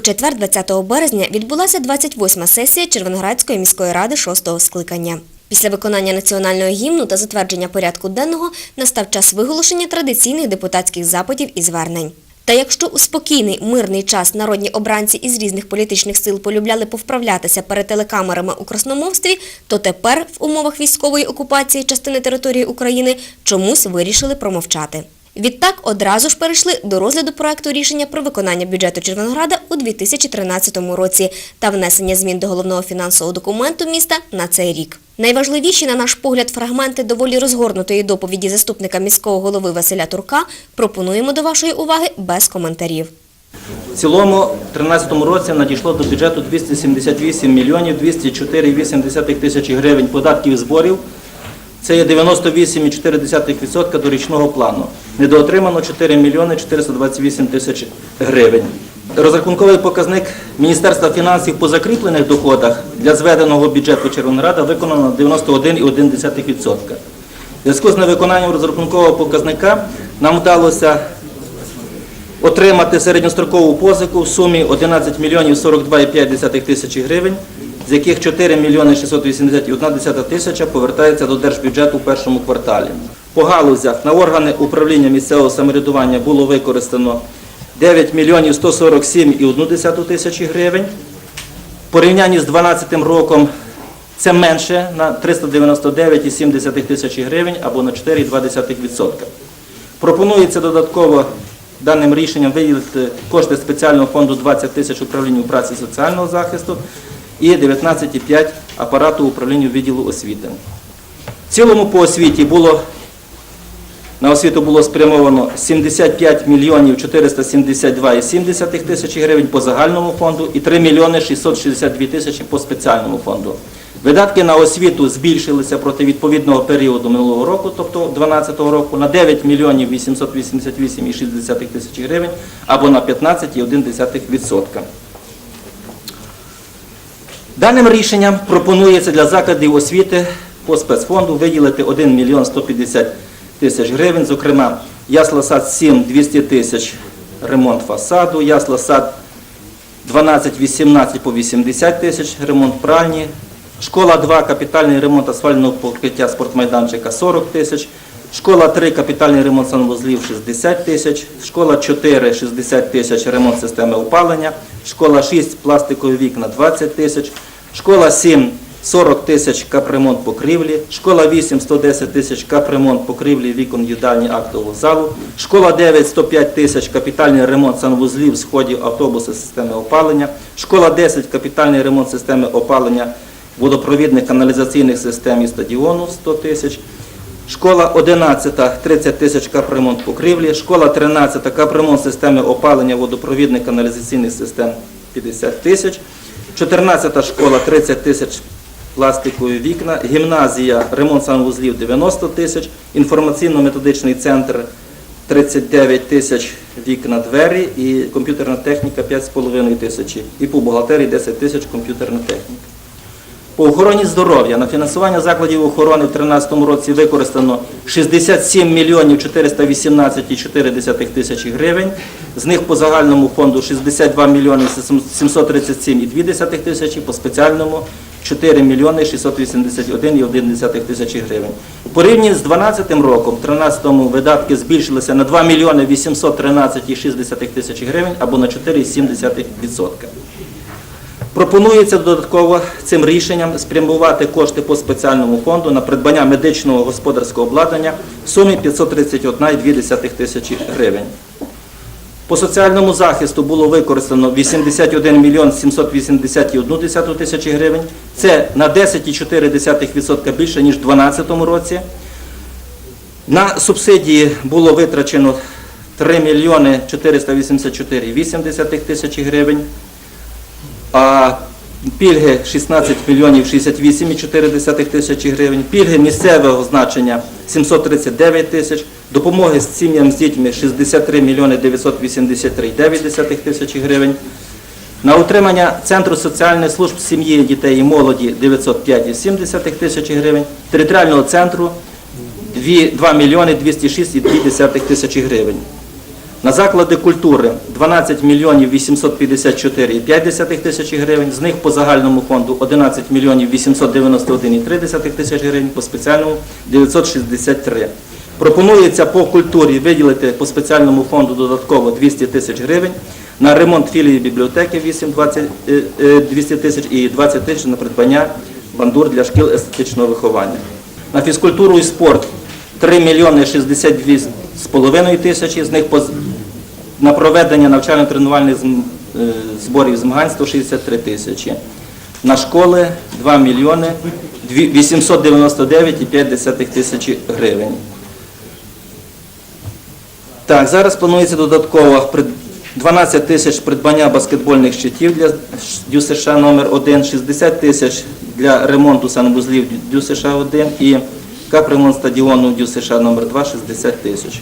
У четвер, 20 березня, відбулася 28-ма сесія Червоноградської міської ради 6-го скликання. Після виконання національного гімну та затвердження порядку денного настав час виголошення традиційних депутатських запитів і звернень. Та якщо у спокійний, мирний час народні обранці із різних політичних сил полюбляли повправлятися перед телекамерами у красномовстві, то тепер в умовах військової окупації частини території України чомусь вирішили промовчати. Відтак одразу ж перейшли до розгляду проекту рішення про виконання бюджету Червонограда у 2013 році та внесення змін до головного фінансового документу міста на цей рік. Найважливіші, на наш погляд, фрагменти доволі розгорнутої доповіді заступника міського голови Василя Турка пропонуємо до вашої уваги без коментарів. В цілому в 2013 році надійшло до бюджету 278 мільйонів 204,8 тисячі гривень податків і зборів. Це є 98,4% до річного плану. Недоотримано 4 мільйони 428 тисяч гривень. Розрахунковий показник Міністерства фінансів по закріплених доходах для зведеного бюджету Червонограда виконано 91,1%. В зв'язку з невиконанням розрахункового показника нам вдалося отримати середньострокову позику в сумі 11 мільйонів 42,5 тисячі гривень, з яких 4 мільйони 681 тисяча повертається до держбюджету у першому кварталі. По галузях на органи управління місцевого самоврядування було використано 9 мільйонів 147,1 тисячі гривень. В порівнянні з 2012 роком це менше на 399,7 тисячі гривень або на 4,2%. Пропонується додатково даним рішенням виділити кошти спеціального фонду 20 тисяч управлінню праці соціального захисту і 19,5 апарату управління відділу освіти. В цілому по освіті було на освіту було спрямовано 75 мільйонів 472,7 тисячі гривень по загальному фонду і 3 мільйони 662 тисячі по спеціальному фонду. Видатки на освіту збільшилися проти відповідного періоду минулого року, тобто 2012 року, на 9 мільйонів 888,6 тисячі гривень або на 15,1%. Даним рішенням пропонується для закладів освіти по спецфонду виділити 1 мільйон 150 тисяч гривень, зокрема, ясла сад 7 200 тисяч ремонт фасаду, ясла сад 12-18 по 80 тисяч ремонт пральні, школа 2 капітальний ремонт асфальтного покриття спортмайданчика 40 тисяч, школа 3 капітальний ремонт санвузлів 60 тисяч, школа 4 60 тисяч ремонт системи опалення, школа 6 пластикові вікна 20 тисяч, школа 7 40 тисяч капремонт покрівлі, школа 8 110 тисяч капремонт покрівлі вікон їдальні актового залу, школа 9 105 тисяч капітальний ремонт санвузлів, сходів автобуси системи опалення, школа 10 капітальний ремонт системи опалення водопровідних каналізаційних систем і стадіону 100 тисяч, школа 11 30 тисяч капремонт покрівлі, школа 13 капремонт системи опалення водопровідних каналізаційних систем 50 тисяч, 14 школа 30 тисяч пластикові вікна, гімназія, ремонт санвузлів 90 тисяч, інформаційно-методичний центр 39 тисяч вікна двері. І комп'ютерна техніка 5,5 тисячі. І по бухгалтерії 10 тисяч комп'ютерна техніка. По охороні здоров'я на фінансування закладів охорони в 2013 році використано 67 мільйонів 418,4 тисячі гривень. З них по загальному фонду 62 мільйони 737,2 тисячі, по спеціальному 4 мільйони 681,1 тисячі гривень. У порівнянні з 2012 роком, в 2013 видатки збільшилися на 2 мільйони 813,6 тисячі гривень або на 4,7%. Пропонується додатково цим рішенням спрямувати кошти по спеціальному фонду на придбання медичного господарського обладнання в сумі 531,2 тисячі гривень. По соціальному захисту було використано 81 мільйон 781 тисячі гривень. Це на 10,4% більше, ніж у 2012 році. На субсидії було витрачено 3 мільйони 484,8 тисячі гривень а пільги 16 мільйонів 68,4 тисячі гривень, пільги місцевого значення 739 тисяч, допомоги з сім'ям з дітьми 63 мільйони 983,9 тисячі гривень. На утримання Центру соціальних служб сім'ї, дітей і молоді 905,7 тисячі гривень, територіального центру 2 мільйони 206,2 тисячі гривень. На заклади культури 12 мільйонів 854,5 тисячі гривень, з них по загальному фонду 11 мільйонів 891,3 тисяч гривень, по спеціальному 963. Пропонується по культурі виділити по спеціальному фонду додатково 200 тисяч гривень, на ремонт філії бібліотеки 8 20, е, е, 200 тисяч і 20 тисяч на придбання бандур для шкіл естетичного виховання. На фізкультуру і спорт 3 мільйони 62 з половиною тисячі, з них поз- на проведення навчально-тренувальних е, зборів змагань 163 тисячі. На школи 2 мільйони 899,5 тисячі гривень. Так, зараз планується додатково 12 тисяч придбання баскетбольних щитів для ДЮСШ номер 1 60 тисяч для ремонту санвузлів ДЮСШ 1 і капремонт стадіону ДЮСШ номер 2 60 тисяч.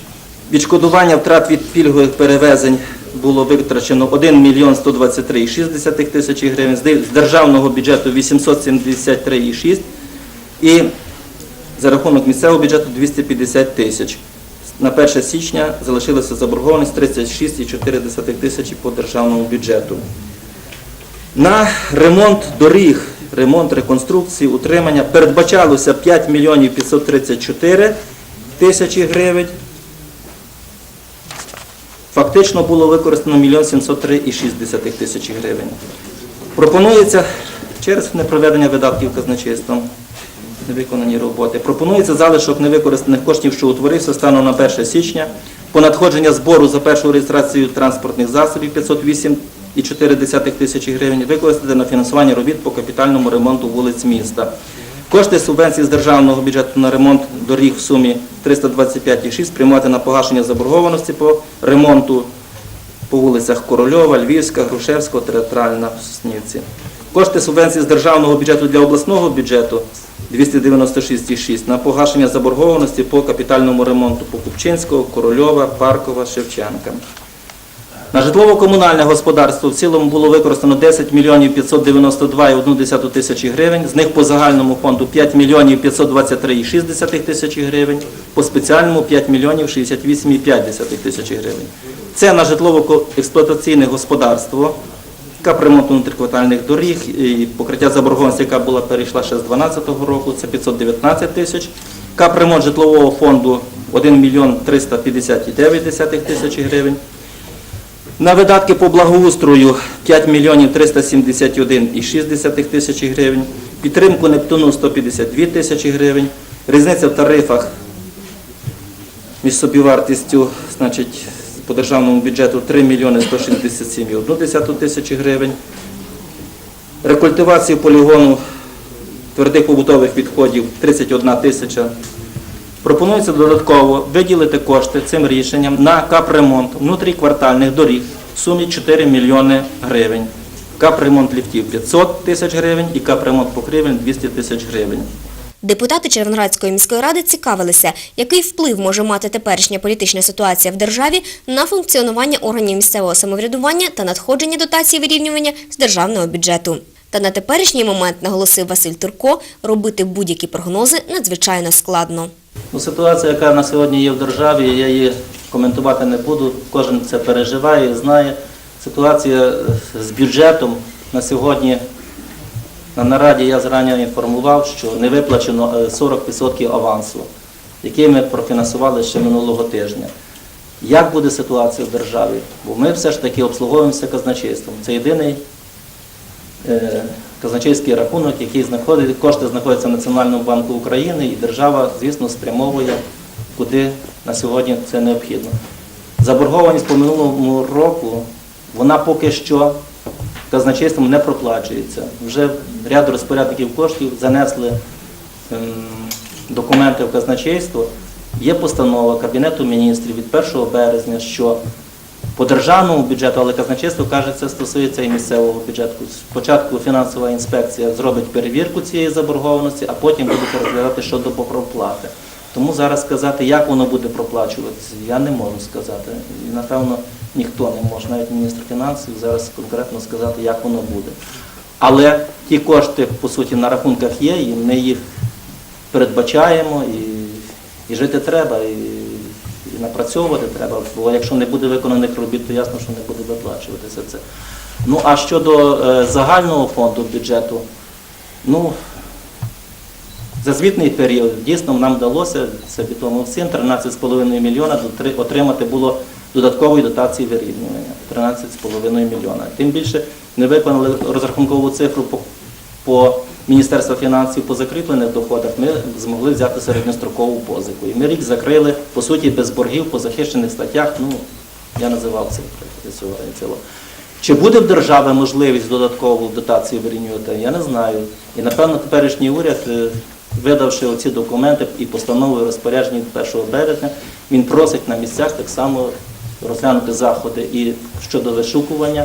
Відшкодування втрат від пільгових перевезень було витрачено 1 мільйон 123,6 тисяч гривень, з державного бюджету 873,6 і за рахунок місцевого бюджету 250 тисяч. На 1 січня залишилася заборгованість 36,4 тисячі по державному бюджету. На ремонт доріг, ремонт реконструкції, утримання передбачалося 5 мільйонів 534 тисячі гривень. Фактично було використано 1 мільйон 703,6 тисячі гривень. Пропонується через непроведення видатків казначейством невиконані роботи. Пропонується залишок невикористаних коштів, що утворився станом на 1 січня. По надходження збору за першу реєстрацію транспортних засобів 508,4 тисячі гривень використати на фінансування робіт по капітальному ремонту вулиць міста. Кошти субвенції з державного бюджету на ремонт доріг в сумі 325,6 спрямувати на погашення заборгованості по ремонту по вулицях Корольова, Львівська, Грушевського, Театральна Соснівці. Кошти субвенції з державного бюджету для обласного бюджету 296,6 на погашення заборгованості по капітальному ремонту по Купчинського, Корольова, Паркова, Шевченка. На житлово-комунальне господарство в цілому було використано 10 мільйонів 592,1 тисячі гривень, з них по загальному фонду 5 мільйонів 523,6 тисячі гривень, по спеціальному 5 мільйонів 68,5 тисячі гривень. Це на житлово-експлуатаційне господарство, капремонт внутриквартальних доріг і покриття заборгованості, яка була перейшла ще з 2012 року, це 519 тисяч. Капремонт житлового фонду 1 мільйон 359 тисячі гривень. На видатки по благоустрою 5 мільйонів 371,6 тисячі гривень. Підтримку Нептуну 152 тисячі гривень. Різниця в тарифах між собівартістю, значить, по державному бюджету 3 мільйони 167,1 тисячі гривень. Рекультивацію полігону твердих побутових відходів 31 тисяча. Пропонується додатково виділити кошти цим рішенням на капремонт внутріквартальних доріг в сумі 4 мільйони гривень. Капремонт ліфтів 500 тисяч гривень і капремонт покрівель 200 тисяч гривень. Депутати Червоноградської міської ради цікавилися, який вплив може мати теперішня політична ситуація в державі на функціонування органів місцевого самоврядування та надходження дотацій вирівнювання з державного бюджету. Та на теперішній момент, наголосив Василь Турко, робити будь-які прогнози надзвичайно складно. Ну, ситуація, яка на сьогодні є в державі, я її коментувати не буду. Кожен це переживає знає. Ситуація е, з бюджетом на сьогодні на нараді я зрання інформував, що не виплачено е, 40% авансу, який ми профінансували ще минулого тижня. Як буде ситуація в державі? Бо ми все ж таки обслуговуємося казначейством. Це єдиний е, казначейський рахунок, який знаходить, кошти знаходяться в Національному банку України, і держава, звісно, спрямовує, куди на сьогодні це необхідно. Заборгованість по минулому року, вона поки що казначейством не проплачується. Вже ряд розпорядників коштів занесли ем, документи в казначейство. Є постанова Кабінету міністрів від 1 березня, що по державному бюджету, але казначейство каже, це стосується і місцевого бюджету. Спочатку фінансова інспекція зробить перевірку цієї заборгованості, а потім будуть розглядати щодо проплати. Тому зараз сказати, як воно буде проплачуватися, я не можу сказати. І напевно ніхто не може, навіть міністр фінансів зараз конкретно сказати, як воно буде. Але ті кошти, по суті, на рахунках є, і ми їх передбачаємо, і, і жити треба. І, напрацьовувати треба, бо якщо не буде виконаних робіт, то ясно, що не буде виплачуватися це. Ну а щодо е, загального фонду бюджету, ну за звітний період дійсно нам вдалося, це відомо всім, 13,5 мільйона отримати було додаткової дотації вирівнювання. 13,5 мільйона. Тим більше не виконали розрахункову цифру по, по Міністерства фінансів по закріплених доходах, ми змогли взяти середньострокову позику. І ми рік закрили, по суті, без боргів по захищених статтях, ну, я називав для цього. Чи буде в держави можливість додаткову дотацію вирівнювати, я не знаю. І напевно теперішній уряд, е, видавши оці документи і постановою розпорядження 1 березня, він просить на місцях так само розглянути заходи і щодо вишукування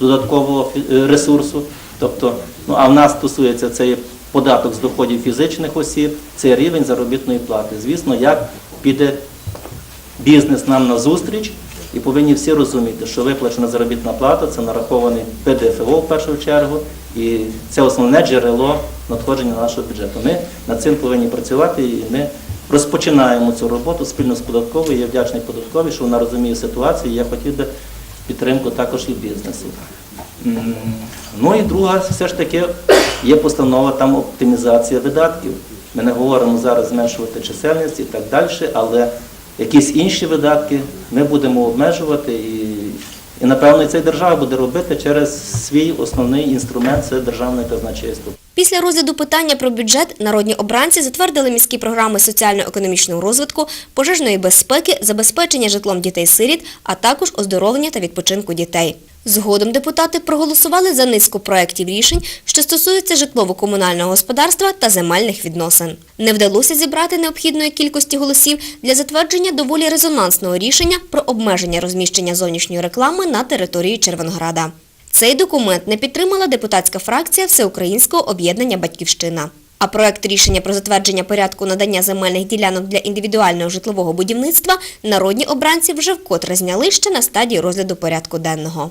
додаткового е, ресурсу. Тобто, ну а в нас стосується це є податок з доходів фізичних осіб, це рівень заробітної плати. Звісно, як піде бізнес нам на зустріч, і повинні всі розуміти, що виплачена заробітна плата це нарахований ПДФО в першу чергу, і це основне джерело надходження нашого бюджету. Ми над цим повинні працювати, і ми розпочинаємо цю роботу спільно з податковою. Я вдячний податковій, що вона розуміє ситуацію. і Я хотів би підтримку також і бізнесу. Ну і друга, все ж таки, є постанова там оптимізація видатків. Ми не говоримо зараз зменшувати чисельність і так далі, але якісь інші видатки ми будемо обмежувати і, і напевно, це держава буде робити через свій основний інструмент це державне казначейство. Після розгляду питання про бюджет народні обранці затвердили міські програми соціально-економічного розвитку, пожежної безпеки, забезпечення житлом дітей-сиріт, а також оздоровлення та відпочинку дітей. Згодом депутати проголосували за низку проєктів рішень, що стосуються житлово-комунального господарства та земельних відносин. Не вдалося зібрати необхідної кількості голосів для затвердження доволі резонансного рішення про обмеження розміщення зовнішньої реклами на території Червонограда. Цей документ не підтримала депутатська фракція Всеукраїнського об'єднання «Батьківщина». А проект рішення про затвердження порядку надання земельних ділянок для індивідуального житлового будівництва народні обранці вже вкотре зняли ще на стадії розгляду порядку денного.